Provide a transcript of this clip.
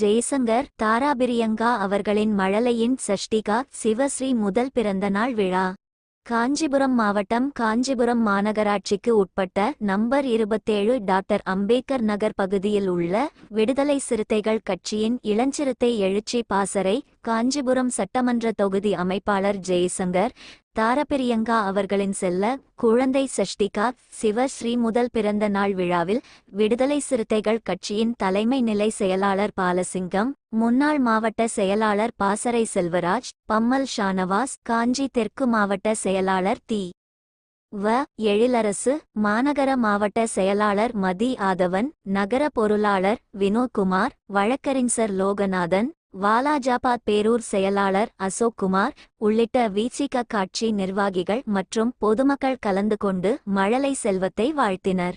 ஜெய்சங்கர் தாராபிரியங்கா அவர்களின் மழலையின் சஷ்டிகா சிவஸ்ரீ முதல் பிறந்தநாள் விழா. காஞ்சிபுரம் மாவட்டம் காஞ்சிபுரம் மாநகராட்சிக்கு உட்பட்ட நம்பர் இருபத்தேழு டாக்டர் அம்பேத்கர் நகர் பகுதியில் உள்ள விடுதலை சிறுத்தைகள் கட்சியின் இளஞ்சிறுத்தை எழுச்சி பாசறை காஞ்சிபுரம் சட்டமன்ற தொகுதி அமைப்பாளர் ஜெய்சங்கர் தாரபிரியங்கா அவர்களின் செல்ல குழந்தை சஷ்டிகா சிவஸ்ரீ முதல் பிறந்த நாள் விழாவில் விடுதலை சிறுத்தைகள் கட்சியின் தலைமை நிலை செயலாளர் பாலசிங்கம் முன்னாள் மாவட்ட செயலாளர் பாசறை செல்வராஜ் பம்மல் ஷானவாஸ் காஞ்சி தெற்கு மாவட்ட செயலாளர் தி வ. எழிலரசு மாநகர மாவட்ட செயலாளர் மதி ஆதவன் நகர பொருளாளர் வினோத்குமார் வழக்கறிஞர் லோகநாதன் வாலாஜாபாத் பேரூர் செயலாளர் அசோக் குமார் உள்ளிட்ட வீச்சிக காட்சி நிர்வாகிகள் மற்றும் பொதுமக்கள் கலந்து கொண்டு மழலை செல்வத்தை வாழ்த்தினர்.